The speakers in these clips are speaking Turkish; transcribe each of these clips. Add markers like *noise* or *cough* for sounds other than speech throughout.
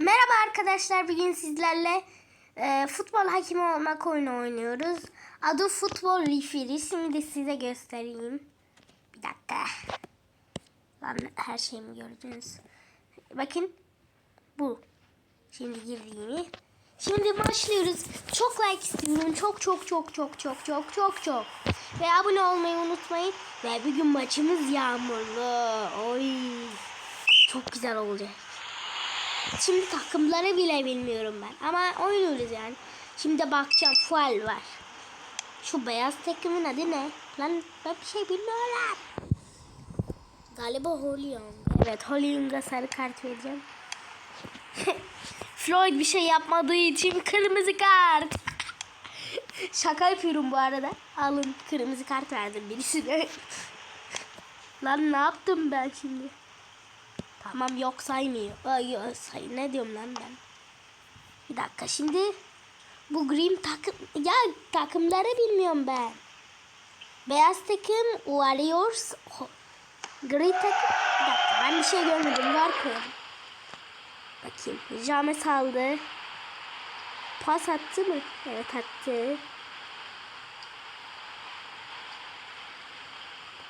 Merhaba arkadaşlar. Bugün sizlerle e, futbol hakimi olmak oyunu oynuyoruz. Adı Futbol Referee. Şimdi size göstereyim. Bir dakika. Lan her şeyimi gördünüz. Bakın. Bu. Şimdi girdiğimi. Şimdi başlıyoruz. Çok like istiyorum. Çok çok çok çok çok çok çok çok. Ve abone olmayı unutmayın. Ve bugün maçımız yağmurlu. Oy. Çok güzel olacak. Şimdi takımları bile bilmiyorum ben. Ama oynuyoruz yani. Şimdi bakacağım fual var. Şu beyaz takımın adı ne? Lan ben bir şey bilmiyorum. Galiba Holyung. Evet Holyung'a sarı kart vereceğim. *laughs* Floyd bir şey yapmadığı için kırmızı kart. *laughs* Şaka yapıyorum bu arada. Alın kırmızı kart verdim birisine. *laughs* Lan ne yaptım ben şimdi? Tamam yok saymıyor. Ay, ay, say ne diyorum lan ben? Bir dakika şimdi bu green takım ya takımları bilmiyorum ben. Beyaz takım Warriors Gri takım bir dakika ben bir şey görmedim var koyalım. Bakayım James aldı. Pas attı mı? Evet attı.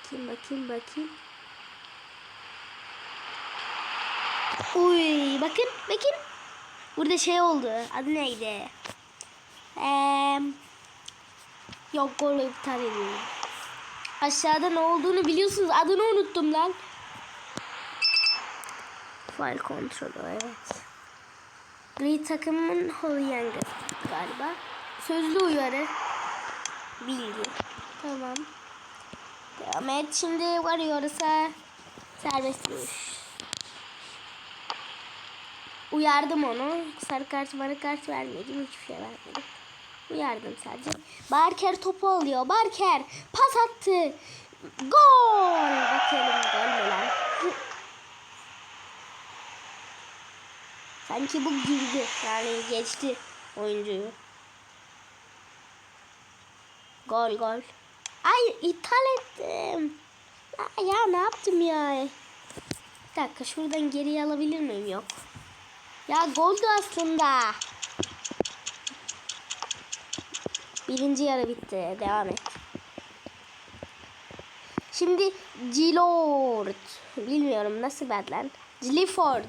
Bakayım bakayım bakayım. Uy bakın bakın. Burada şey oldu. Adı neydi? Eee yok gol iptal ediyorum. Aşağıda ne olduğunu biliyorsunuz. Adını unuttum lan. File kontrolü evet. Gri takımın Holyanga galiba. Sözlü uyarı. Bilgi. Tamam. Devam et. Şimdi varıyorsa serbest vuruş. Uyardım onu. Sarı kart marı kart vermedim. Hiçbir şey vermedim. Uyardım sadece. Barker topu alıyor. Barker pas attı. Gol. Bakalım gol mü? Sanki bu girdi. Yani geçti oyuncuyu. Gol gol. Ay ithal ettim. Ya, ya ne yaptım ya? Bir dakika şuradan geriye alabilir miyim? Yok. Ya goldü aslında. Birinci yarı bitti. Devam et. Şimdi Gilord. Bilmiyorum nasıl bedlen. Gilliford.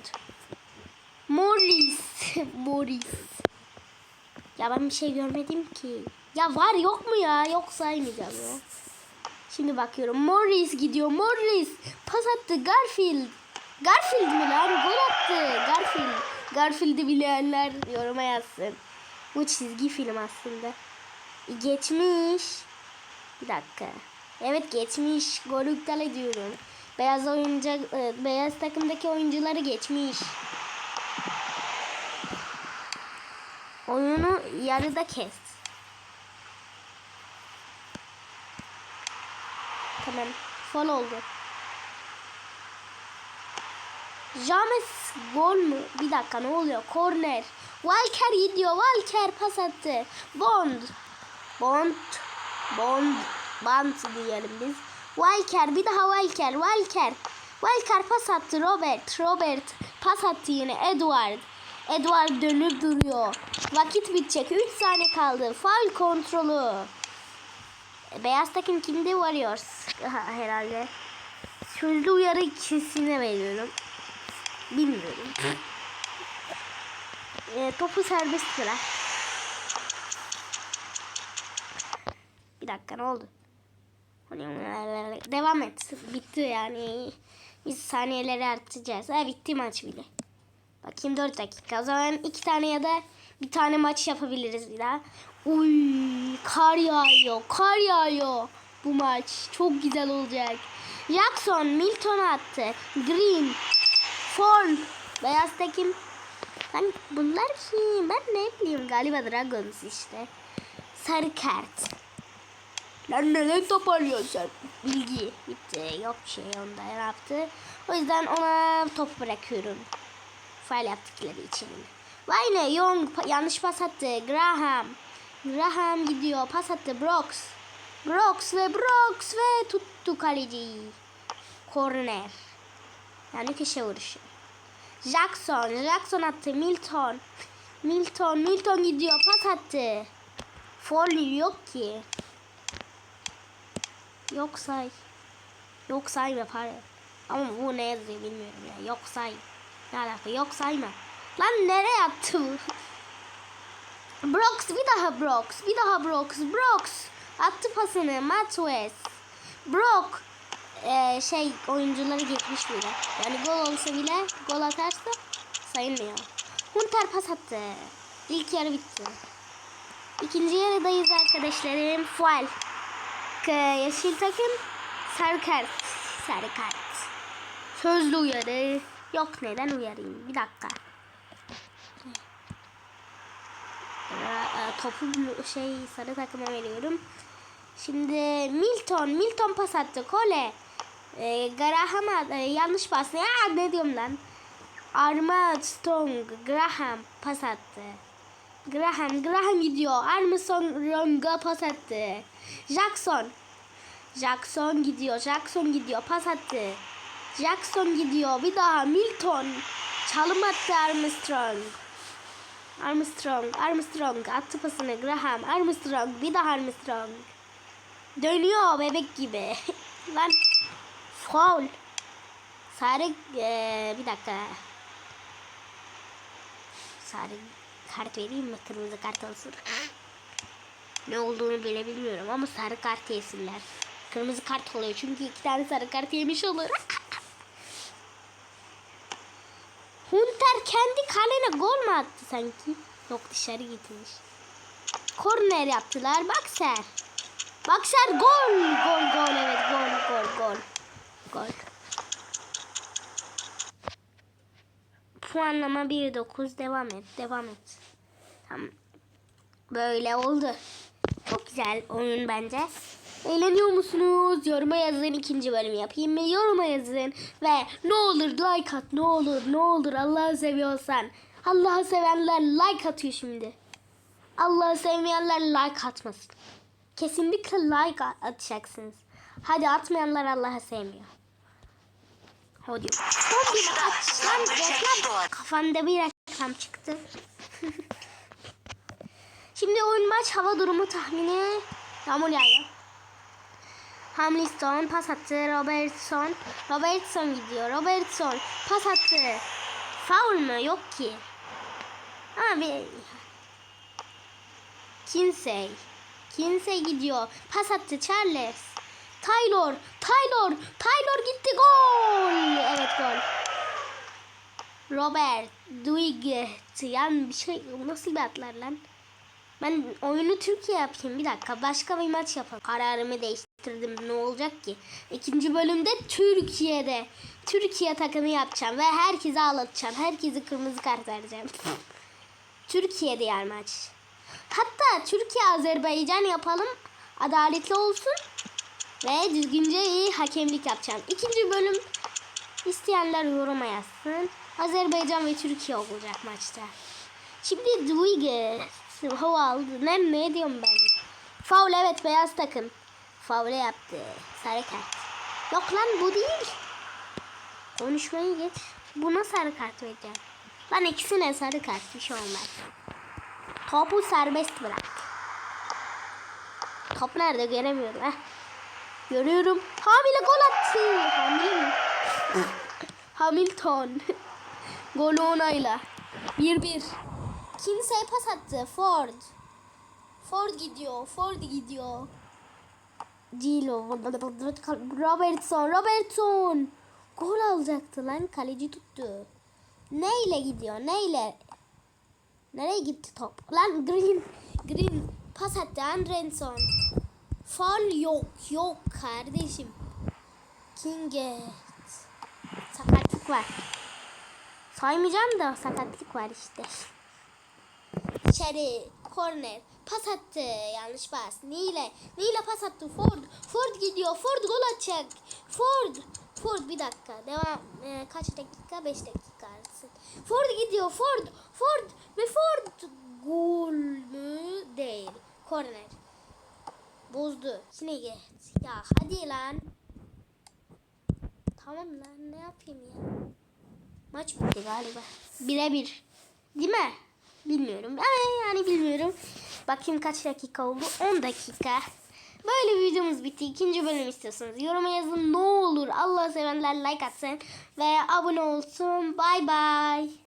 Morris. *laughs* Morris. Ya ben bir şey görmedim ki. Ya var yok mu ya? Yok saymayacağım ya. Şimdi bakıyorum. Morris gidiyor. Morris. Pas attı. Garfield. Garfield mi lan? Gol attı. Garfield. Garfield'i bilenler yoruma yazsın. Bu çizgi film aslında. Geçmiş. Bir dakika. Evet geçmiş. Golü iptal ediyorum. Beyaz oyuncu, e, beyaz takımdaki oyuncuları geçmiş. Oyunu yarıda kes. Tamam. Fol oldu. James gol mü? Bir dakika ne oluyor? Korner. Walker gidiyor. Walker pas attı. Bond. Bond. Bond. Bond diyelim biz. Walker. Bir daha Walker. Walker. Walker pas attı. Robert. Robert. Pas attı yine. Edward. Edward dönüp duruyor. Vakit bitecek. 3 saniye kaldı. Foul kontrolü. Beyaz takım kimde? Aha, herhalde. Sözlü uyarı ikisine veriyorum. Bilmiyorum. E, topu serbest bırak. Bir dakika ne oldu? Devam et. Bitti yani. Biz saniyeleri artacağız. Ha bitti maç bile. Bakayım 4 dakika. O zaman iki tane ya da bir tane maç yapabiliriz bir daha. Uy, kar yağıyor. Kar yağıyor. Bu maç çok güzel olacak. Jackson Milton attı. Green Ford. Beyaz takım. Ben bunlar kim? Ben ne bileyim galiba Dragons işte. Sarı kart. Lan neden toparlıyorsun sen? Bilgi. Bitti. Yok şey onda ne yaptı. O yüzden ona top bırakıyorum. Faal yaptıkları için. Vay ne Young pa- yanlış pas attı. Graham. Graham gidiyor. Pas attı. Brooks. Brooks ve Brooks ve tuttu kaleci. Corner. Yani köşe vuruşu. Jackson. Jackson attı. Milton. Milton. Milton gidiyor. Pas attı. Foul yok ki. Yok say. Yok sayma pardon. Ama bu ne yazıyor bilmiyorum ya. Yok say. Ne alaka? Yok sayma. Lan nereye attı bu? Brooks bir daha Brooks. Bir daha Brooks. Brooks. Attı pasını. Matt West. Brock. Ee, şey oyuncuları geçmiş bile. Yani gol olsa bile gol atarsa sayılmıyor. Hunter pas attı. İlk yarı bitti. İkinci yarıdayız arkadaşlarım. Fual. Yeşil takım sarı kart. Sarı kart. Sözlü uyarı. Yok neden uyarayım? Bir dakika. Ee, Topu şey sarı takıma veriyorum. Şimdi Milton, Milton pas attı. Kole. Ee, Graham e, yanlış pas. Ya ne diyorum lan? Armstrong, Graham pas attı. Graham, Graham gidiyor. Armstrong'a pas attı. Jackson. Jackson gidiyor. Jackson gidiyor. Pas attı. Jackson gidiyor. Bir daha Milton. Çalım attı Armstrong. Armstrong, Armstrong attı pasını Graham, Armstrong, bir daha Armstrong. Dönüyor bebek gibi. *laughs* Lan foul. Sarı eee, bir dakika. Sarı kart vereyim mi? Kırmızı kart olsun. Ne olduğunu bile bilmiyorum ama sarı kart yesinler. Kırmızı kart oluyor çünkü iki tane sarı kart yemiş olur. Hunter kendi kalene gol mu attı sanki? Yok dışarı gitmiş. Korner yaptılar. Bak sen. Bak sen gol. Gol gol evet gol gol gol. Gol. Puanlama 1-9 devam et. Devam et. Tamam. Böyle oldu. Çok güzel oyun bence. Eğleniyor musunuz? Yoruma yazın ikinci bölüm yapayım mı? Yoruma yazın. Ve ne olur like at ne olur ne olur Allah'ı seviyorsan. Allah'ı sevenler like atıyor şimdi. Allah'ı sevmeyenler like atmasın. Kesinlikle like atacaksınız. Hadi atmayanlar Allah'ı sevmiyor. Hadi. Hadi lan reklam. Kafamda bir reklam çıktı. *laughs* Şimdi oyun maç hava durumu tahmini yağmur yağıyor. Hamilton pas attı. Robertson. Robertson gidiyor. Robertson pas attı. Foul mu? Yok ki. Abi. Kinsey. Kinsey gidiyor. Pas attı Charles. Taylor. Taylor. Taylor gitti. Gol. Evet gol. Robert. Duiget. Yani bir şey nasıl bir atlar lan? Ben oyunu Türkiye yapayım. Bir dakika. Başka bir maç yapalım. Kararımı değiştirdim. Ne olacak ki? İkinci bölümde Türkiye'de. Türkiye takımı yapacağım. Ve herkese ağlatacağım. Herkese kırmızı kart vereceğim. Türkiye'de yer maç. Hatta Türkiye Azerbaycan yapalım. Adaletli olsun. Ve düzgünce iyi hakemlik yapacağım. İkinci bölüm isteyenler yoruma yazsın. Azerbaycan ve Türkiye olacak maçta. Şimdi Duigue hava aldı. Ne, ne diyorum ben? Faul evet beyaz takım. Faule yaptı. Sarı kart. Yok lan bu değil. Konuşmayı geç. Buna sarı kart vereceğim. Lan ikisine sarı kart bir şey olmaz. Topu serbest bırak. Top nerede göremiyorum. Heh. Görüyorum. Hamile gol attı. Hamile mi? Hamilton. Golü onayla. 1-1. Kimseye pas attı. Ford. Ford gidiyor. Ford gidiyor. Cilo. Robertson. Robertson. Gol alacaktı lan. Kaleci tuttu. Neyle gidiyor? Neyle? Nereye gitti top? Lan Green. Green. Pas attı. Andrenson. Fal yok. Yok kardeşim. Kinget. Sakatlık var. Saymayacağım da sakatlık var işte. İçeri. Korner. Pas attı. Yanlış pas. Nile. Nile pas attı. Ford. Ford gidiyor. Ford gol atacak. Ford. Ford bir dakika. Devam. Ee, kaç dakika? 5 dakika arasın. Ford gidiyor. Ford. Ford. Ve Ford. Gol mü? Değil. Korner. Bozdu. Yine git. Ya hadi lan. Tamam lan ne yapayım ya. Maç bitti galiba. Bire bir. Değil mi? Bilmiyorum. Yani, yani bilmiyorum. Bakayım kaç dakika oldu? 10 dakika. Böyle bir videomuz bitti. İkinci bölüm istiyorsanız yoruma yazın. Ne olur Allah sevenler like atsın. Ve abone olsun. Bay bay.